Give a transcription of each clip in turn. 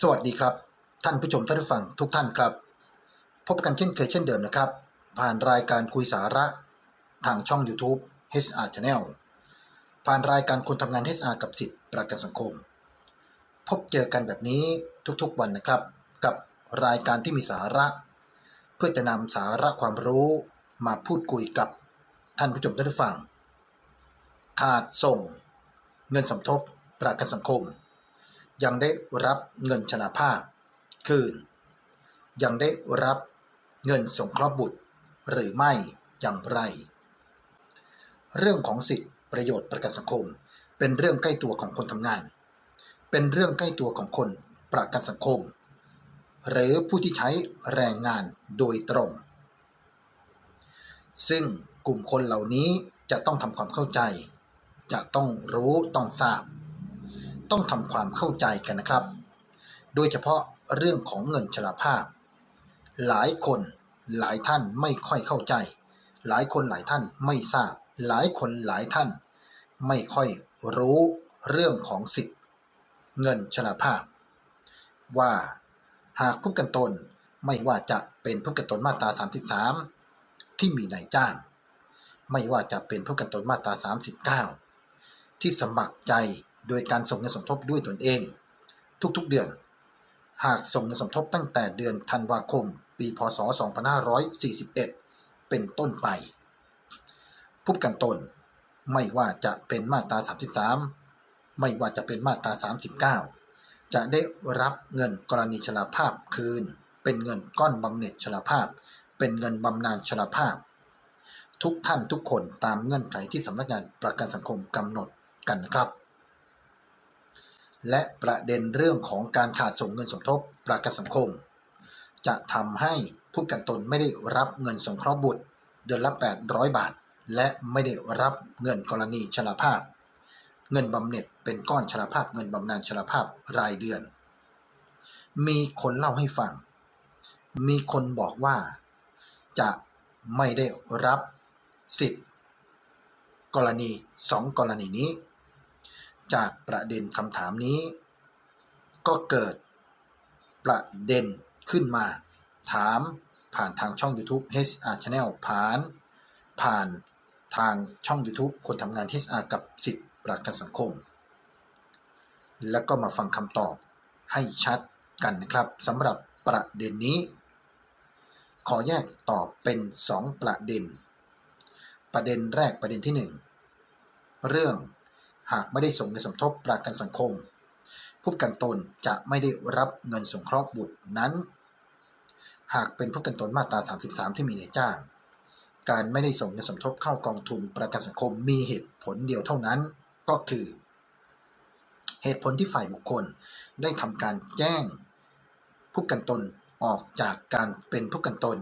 สวัสดีครับ ท่านผู้ชมท่านผู้ฟังทุกท่านครับ พบกันเช่นเคยเช่นเดิมนะครับ ผ่านรายการคุยสาระ ทางช่อง YouTube HR Channel ผ่านรายการคนทำงาน HR กับสิทธิประกันสังคม พบเจอกันแบบนี้ทุกๆวันนะครับ กับรายการที่มีสาระ เพื่อจะนำสาระความรู้มาพูดคุยกับท่านผู้ชมท่านผู้ฟังขาดส่ง เงินสมทบประกันสังคม ยังได้รับเงินชนาภาพ คืน ยังได้รับเงินสงเคราะห์บุตร หรือไม่อย่างไร เรื่องของสิทธิประโยชน์ประกันสังคม เป็นเรื่องใกล้ตัวของคนทำงาน เป็นเรื่องใกล้ตัวของคนประกันสังคม หรือผู้ที่ใช้แรงงานโดยตรง ซึ่งกลุ่มคนเหล่านี้จะต้องทำความเข้าใจ จะต้องรู้ต้องทราบ ต้องทำความเข้าใจกันนะครับ โดยเฉพาะเรื่องของเงินชราภาพ หลายคนหลายท่านไม่ค่อยเข้าใจ หลายคนหลายท่านไม่ทราบ หลายคนหลายท่าน ไม่ค่อยรู้เรื่องของสิทธิ์ เงินชราภาพ ว่าหากผู้กันตนไม่ว่าจะเป็นผู้กันตนมาตรา 33 ที่มีนายจ้าง ไม่ว่าจะเป็นผู้กันตนมาตรา 39 ที่สมัครใจ โดยการส่งเงินสมทบด้วยตนเอง ทุกๆเดือน หากส่งเงินสมทบตั้งแต่เดือนธันวาคม ปีพศ 2541 เป็นต้นไป ผู้ประกันตน ไม่ว่าจะเป็นมาตรา 33 ไม่ว่าจะเป็นมาตรา 39 จะได้รับเงินกรณีชราภาพคืน เป็นเงินก้อนบำเหน็จชราภาพ เป็นเงินบำนาญชราภาพทุกท่านทุกคนตามเงื่อนไขที่สำนักงานประกันสังคมกำหนดกันนะครับ และประเด็นเรื่องของการขาดส่งเงินสมทบประกันสังคม จะทำให้ผู้กันตนไม่ได้รับเงินสงเคราะห์บุตร เดือนละ 800 บาท และไม่ได้รับเงินกรณีชราภาพ เงินบำเหน็จเป็นก้อนชราภาพเงินบำนาญชราภาพรายเดือน มีคนเล่าให้ฟัง มีคนบอกว่า จะไม่ได้รับสิทธิ์กรณีสองกรณีนี้ จากประเด็นคำถามนี้ ก็เกิดประเด็นขึ้นมา ถามผ่านทางช่อง YouTube HR Channel ผ่าน ผ่านทางช่อง YouTube คนทำงาน HR กับสิทธิประกันสังคม แล้วก็มาฟังคำตอบให้ชัดกันนะครับสำหรับประเด็นนี้ ขอแยกตอบเป็น 2 ประเด็น ประเด็นแรกประเด็นที่ 1 เรื่อง หากไม่ได้ส่งเงินสมทบประกันสังคม ผู้ประกันตนจะไม่ได้รับเงินสงเคราะห์บุตรนั้น หากเป็นผู้ประกันตนมาตรา 33 ที่มีนายจ้าง การไม่ได้ส่งเงินสมทบเข้ากองทุนประกันสังคมมีเหตุผลเดียวเท่านั้นก็คือ เหตุผลที่ฝ่ายบุคคลได้ทำการแจ้ง ผู้ประกันตนออกจากการเป็นผู้ประกันตน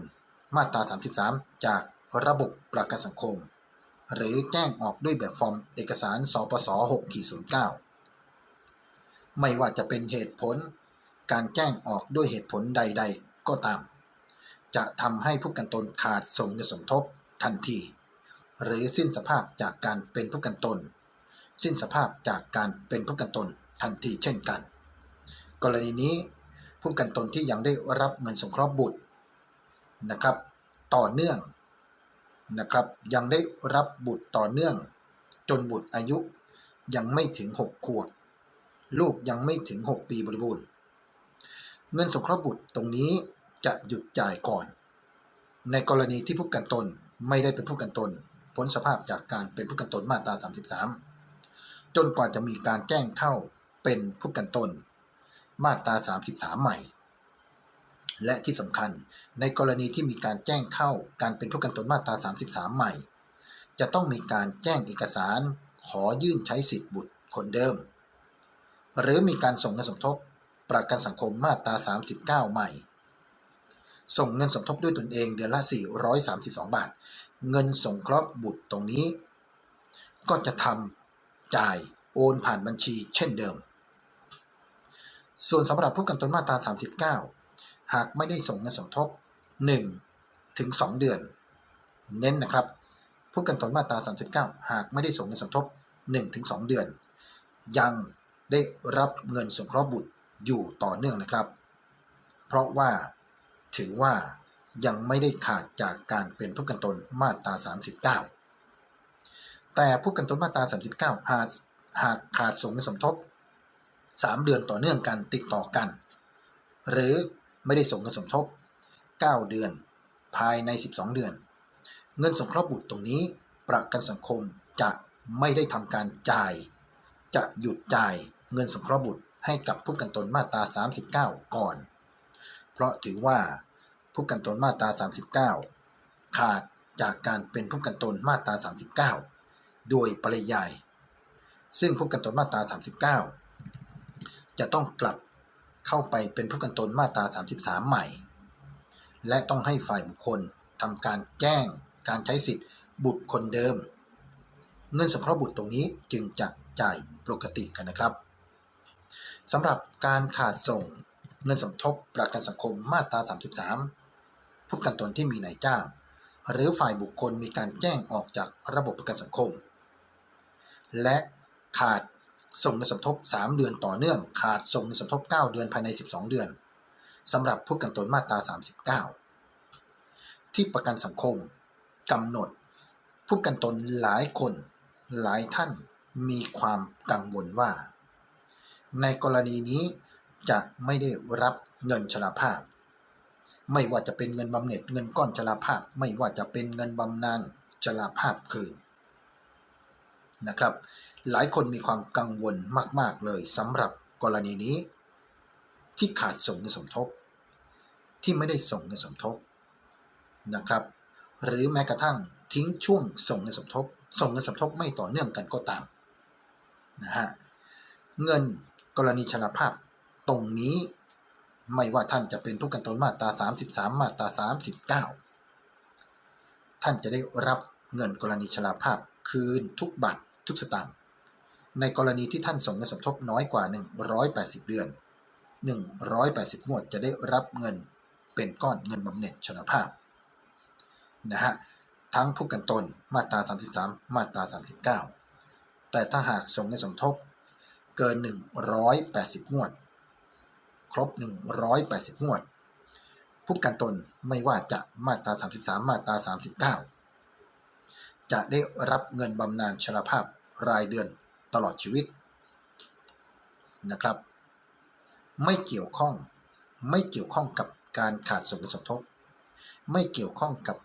มาตรา 33 จากระบบประกันสังคม หรือแจ้งออกด้วยแบบฟอร์มเอกสารสปส6-09 ไม่ว่าจะเป็นเหตุผล การแจ้งออกด้วยเหตุผลใด ๆ ก็ตาม จะทำให้ผู้กันตนขาดส่งเงินสมทบทันที หรือสิ้นสภาพจากการเป็นผู้กันตน สิ้นสภาพจากการเป็นผู้กันตนทันทีเช่นกัน กรณีนี้ผู้กันตนที่ยังได้รับเงินสงเคราะห์บุตรนะครับ ต่อเนื่อง นะครับ ยังได้รับบุตรต่อเนื่อง จนบุตรอายุยังไม่ถึง 6 ขวบ ลูกยังไม่ถึง 6 ปีบริบูรณ์ เงินสงเคราะห์บุตรตรงนี้จะหยุดจ่ายก่อน ในกรณีที่ผู้กันตนไม่ได้เป็นผู้กันตนพ้นสภาพจากการเป็นผู้กันตนมาตรา 33 จนกว่าจะมีการแจ้งเข้าเป็นผู้กันตนมาตรา 33 ใหม่ และที่สำคัญ ในกรณีที่มีการแจ้งเข้าการเป็นผู้กันตนมาตรา 33 ใหม่ จะต้องมีการแจ้งเอกสาร ขอยื่นใช้สิทธิบุตรคนเดิม หรือมีการส่งเงินสมทบ ประกันสังคมมาตรา 39 ใหม่ ส่งเงินสมทบด้วยตนเองเดือนละ 432 บาท เงินสงเคราะห์บุตรตรงนี้ ก็จะทำจ่ายโอนผ่านบัญชีเช่นเดิมส่วนสำหรับผู้กันตนมาตรา 39 หากไม่ได้ส่งเงินสมทบ 1 ถึง 2 เดือน เน้นนะครับผู้กันตนมาตรา 39 หากไม่ได้ส่งเงินสมทบ 1 ถึง 2 เดือน ยังได้รับเงินสงเคราะห์บุตรอยู่ต่อเนื่องนะครับ เพราะว่าถือว่ายังไม่ได้ขาดจากการเป็นผู้กันตนมาตรา 39 แต่ผู้กันตนมาตรา 39 หากหากขาดส่งฆ์สมทบ 3 เดือนต่อเนื่องกันติดต่อกัน หรือ ไม่ได้ส่งเงินสมทบ 9 เดือน ภายใน 12 เดือน เงินสงเคราะห์บุตรตรงนี้ ประกันสังคมจะไม่ได้ทำการจ่าย จะหยุดจ่ายเงินสงเคราะห์บุตรให้กับผู้กันตนมาตรา 39 ก่อน เพราะถือว่าผู้กันตนมาตรา 39 ขาดจากการเป็นผู้กันตนมาตรา 39 โดยปริยาย ซึ่งผู้กันตนมาตรา 39 จะต้องกลับ เข้าไปเป็นผู้กันตนมาตรา 33 ใหม่ และต้องให้ฝ่ายบุคคลทำการแจ้งการใช้สิทธิ์บุตรคนเดิม เงินสงเคราะห์บุตรตรงนี้จึงจะจ่ายปกติกันนะครับสำหรับการขาดส่งเงินสมทบประกันสังคมมาตรา 33 ผู้กันตนที่มีนายจ้าง หรือฝ่ายบุคคลมีการแจ้งออกจากระบบประกันสังคม และขาด ส่งเงินสมทบ 3 เดือนต่อเนื่อง ขาดส่งเงินสมทบ 9 เดือนภายใน 12 เดือนสำหรับผู้กันตนมาตรา 39 ที่ประกันสังคมกำหนด ผู้กันตนหลายคน หลายท่านมีความกังวลว่า ในกรณีนี้จะไม่ได้รับเงินชราภาพ ไม่ว่าจะเป็นเงินบำเหน็จเงินก้อนชราภาพ ไม่ว่าจะเป็นเงินบำนาญชราภาพคืนนะครับ หลายคนมีความกังวลมาก ๆ เลยสำหรับกรณีนี้ ที่ขาดส่งเงินสมทบ ที่ไม่ได้ส่งเงินสมทบนะครับ หรือแม้กระทั่งทิ้งช่วงส่งเงินสมทบ ส่งเงินสมทบไม่ต่อเนื่องกันก็ตามนะฮะเงินกรณีชราภาพตรงนี้ไม่ว่าท่านจะเป็นผู้กันตนมาตรา 33 มาตรา 39 ท่านจะได้รับเงินกรณีชราภาพคืนทุกบาททุกสตางค์ ในกรณีที่ท่านส่งเงินสมทบน้อยกว่า 180 เดือน 180งวดจะได้รับเงินเป็นก้อนเงินบำเหน็จชราภาพนะฮะทั้งผู้กันตนมาตรา 33 มาตรา 39 แต่ถ้าหากส่งเงินสมทบเกิน 180 งวด ครบ 180 งวด ผู้กันตนไม่ว่าจะมาตรา 33 มาตรา 39 จะได้รับเงินบำนาญชราภาพรายเดือน ตลอดชีวิตนะครับ ไม่เกี่ยวข้องไม่เกี่ยวข้องกับการขาดสมรสมทบไม่เกี่ยวข้องกับ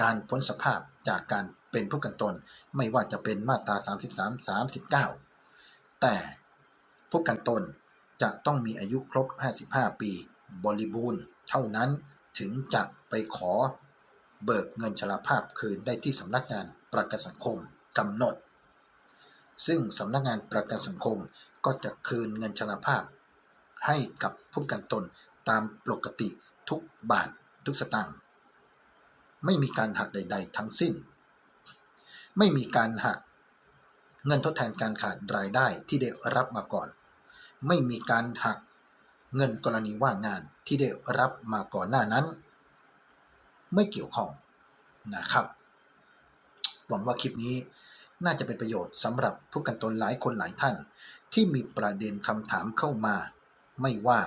การพ้นสภาพจากการเป็นผู้กันตน ไม่ว่าจะเป็นมาตรา 33 39 แต่ผู้กันตนจะต้องมีอายุครบ 55 ปี บริบูรณ์ เท่านั้นถึงจะไปขอเบิกเงินชราภาพคืนได้ที่สำนักงานประกันสังคมกำหนด ซึ่งสำนักงานประกันสังคมก็จะคืนเงินชราภาพ ให้กับผู้กันตนตามปกติทุกบาททุกสตางค์ไม่มีการหักใด ๆ ทั้งสิ้น ไม่มีการหักเงินทดแทนการขาดรายได้ที่ได้รับมาก่อน ไม่มีการหักเงินกรณีว่างงานที่ได้รับมาก่อนหน้านั้น ไม่เกี่ยวข้องนะครับหวังว่าคลิปนี้ น่าจะเป็นประโยชน์สำหรับผู้กันตนหลายคนหลายท่าน ที่มีประเด็นคำถามเข้ามา ไม่ว่า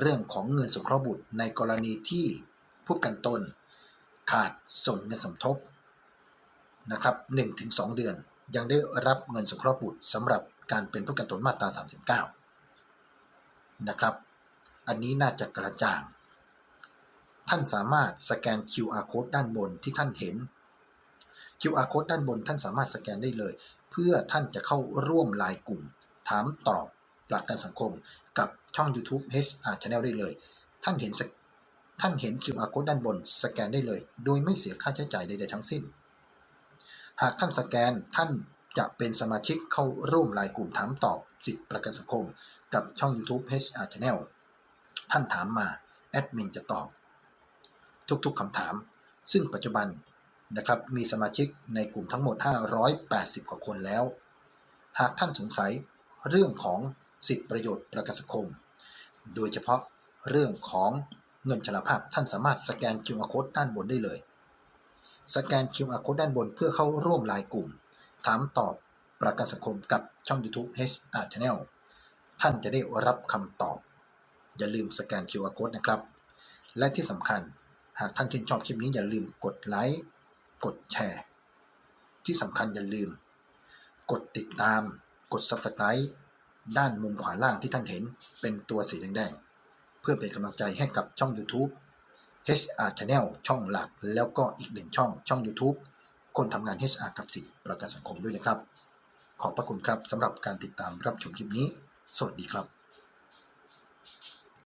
เรื่องของเงินสงเคราะห์บุตรในกรณีที่ผู้กันตน ขาดส่งเงินสมทบนะครับ1-2 เดือนยังได้รับเงินสงเคราะห์บุตรสำหรับการเป็นผู้กันตนมาตรา 39 นะครับ อันนี้น่าจะกระจ่าง ท่านสามารถสแกน QR code ด้านบนที่ท่านเห็น QR code ด้านบนท่านสามารถสแกนได้เลย เพื่อท่านจะเข้าร่วมลายกลุ่ม ถามตอบประกันสังคม กับช่อง YouTube HR Channel ได้เลย ท่านเห็นท่านเห็น QR code ด้านบน สแกนได้เลย โดยไม่เสียค่าใช้จ่ายใดๆทั้งสิ้น หากท่านสแกนท่านจะเป็นสมาชิกเข้าร่วมรายกลุ่มถามตอบสิทธิประกันสังคม กับช่อง YouTube HR Channel ท่านถามมา แอดมินจะตอบ ทุกๆคำถาม ซึ่งปัจจุบัน นะครับมีสมาชิกในกลุ่มทั้งหมด 580 กว่าคนแล้ว หากท่านสงสัยเรื่องของสิทธิประโยชน์ประกันสังคม โดยเฉพาะเรื่องของเงินชราภาพท่านสามารถสแกน QR code ด้านบนได้เลย สแกน QR code ด้านบนเพื่อเข้าร่วมรายกลุ่ม ถามตอบประกันสังคมกับช่อง YouTube HR Channel ท่านจะได้รับคำตอบ อย่าลืมสแกน QR Code นะครับ และที่สำคัญหากท่านชื่นชอบคลิปนี้อย่าลืมกดไลค์ กดแชร์ ที่สำคัญอย่าลืม กดติดตาม กด Subscribe ด้านมุมขวาล่างที่ท่านเห็นเป็นตัวสีแดงๆ เพื่อเป็นกำลังใจให้กับช่อง YouTube HR Channel ช่องหลัก แล้วก็อีกหนึ่งช่องช่อง YouTube คนทำงาน HR กับสิทธิประกันสังคมด้วยนะครับ ขอบพระคุณครับสำหรับการติดตามรับชมคลิปนี้ สวัสดีครับ